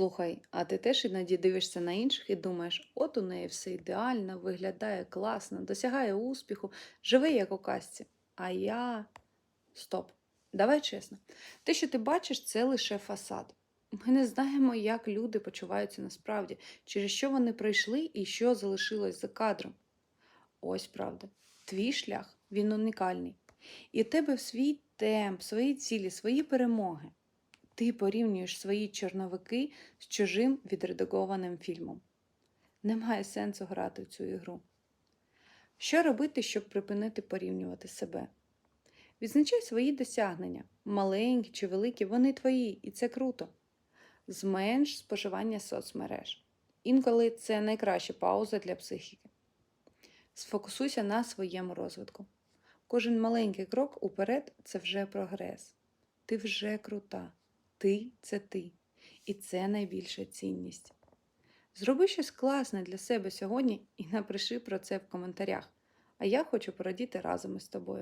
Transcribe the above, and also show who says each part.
Speaker 1: Слухай, а ти теж іноді дивишся на інших і думаєш, от у неї все ідеально, виглядає класно, досягає успіху, живе як у казці. А я. Стоп. Давай чесно. Те, що ти бачиш, це лише фасад. Ми не знаємо, як люди почуваються насправді, через що вони пройшли і що залишилось за кадром. Ось правда. Твій шлях він унікальний. І в тебе в свій темп, свої цілі, свої перемоги. Ти порівнюєш свої чорновики з чужим відредагованим фільмом. Немає сенсу грати в цю ігру. Що робити, щоб припинити порівнювати себе? Відзначай свої досягнення, маленькі чи великі, вони твої, і це круто. Зменш споживання соцмереж. Інколи це найкраща пауза для психіки. Сфокусуйся на своєму розвитку. Кожен маленький крок уперед це вже прогрес. Ти вже крута. Ти це ти. І це найбільша цінність. Зроби щось класне для себе сьогодні і напиши про це в коментарях. А я хочу порадіти разом із тобою.